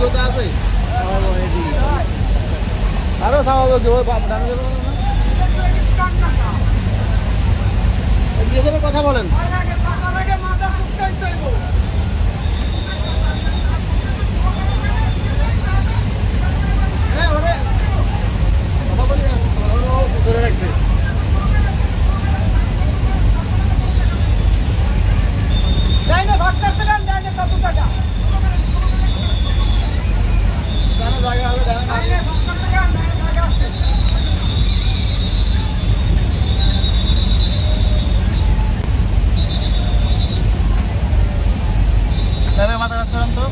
જોતા હશે સારો સાવ જોવો কথা বলেন ¿Sabes matar a Toronto?